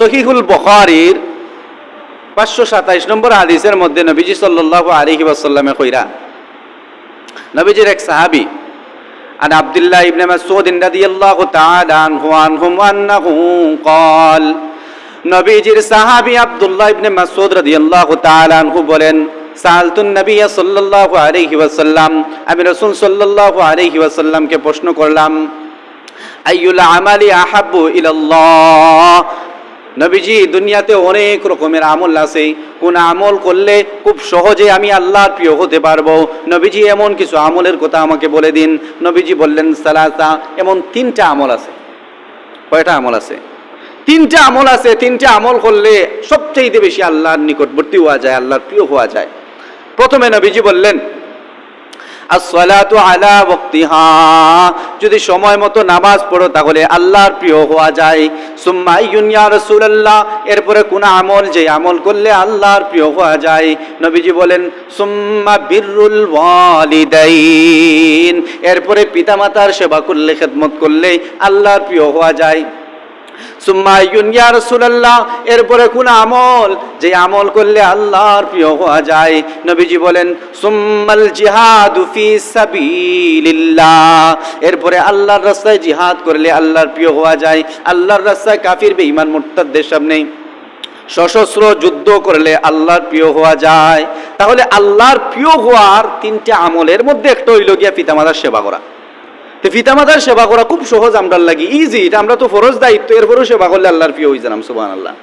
সহিহুল বখারির পাঁচশো সাতাইশ নম্বর হাদিসের মধ্যে নবীজি সাল্লাহ আলহি ওয়াসাল্লামে কইরা নবীজির এক সাহাবি عن عبد الله بن مسعود رضي الله تعالى عنه عنهم أنه قال নবীজির সাহাবী আব্দুল্লাহ ইবনে মাসউদ রাদিয়াল্লাহু তাআলা আনহু বলেন সালতুন নবী সাল্লাল্লাহু আলাইহি ওয়াসাল্লাম আমি রাসূল সাল্লাল্লাহু আলাইহি ওয়াসাল্লামকে প্রশ্ন করলাম আইয়ুল আমালি আহাব্বু ইলাল্লাহ নবীজি, দুনিয়াতে অনেক রকমের আমল আছে। কোন আমল করলে খুব সহজে আমি আল্লাহর প্রিয় হতে পারব। নবীজি এমন কিছু আমলের কথা আমাকে বলে দিন। নবীজি বললেন, সালাসা, এমন তিনটা আমল আছে। কয়টা আমল আছে? তিনটা আমল আছে। তিনটা আমল করলে সবচেয়ে বেশি আল্লাহর নিকটবর্তী হওয়া যায়, আল্লাহর প্রিয় হওয়া যায়। প্রথমে নবীজি বললেন যদি সময় মতো নামাজ পড়ো, তাহলে আল্লাহর প্রিয় হওয়া যায়। সুম্মা ইয়া রাসূলুল্লাহ। এরপরে কোন আমল যে আমল করলে আল্লাহর প্রিয় হওয়া যায়। নবীজি বলেন, সুম্মা বিররুল ওয়ালিদাইন। এরপরে পিতামাতার সেবা করলে, খেদমত করলে আল্লাহর প্রিয় হওয়া যায়। এরপরে কোন আমল? যে আমল করলে আল্লাহর প্রিয় হওয়া যায়। নবীজি বলেন, সুম্মাল জিহাদু এরপরে আল্লাহর রাস্তায় জিহাদ করলে আল্লাহর প্রিয় হওয়া যায়। আল্লাহর রাস্তায় কাফির বে বেঈমান, মুরতাদদের সামনে সশস্ত্র যুদ্ধ করলে আল্লাহর প্রিয় হওয়া যায়। তাহলে আল্লাহর প্রিয় হওয়ার তিনটে আমলের মধ্যে একটা হইল গিয়া পিতামাতার সেবা করা। তো পিতামাতার সেবা করা খুব সহজ আমরা লাগি। ইজি এটা আমরা তো ফরজ দায়িত্ব, এরপরেও সেবা করলে আল্লাহর প্রিয় হয়ে জানাম সুবাহ আল্লাহ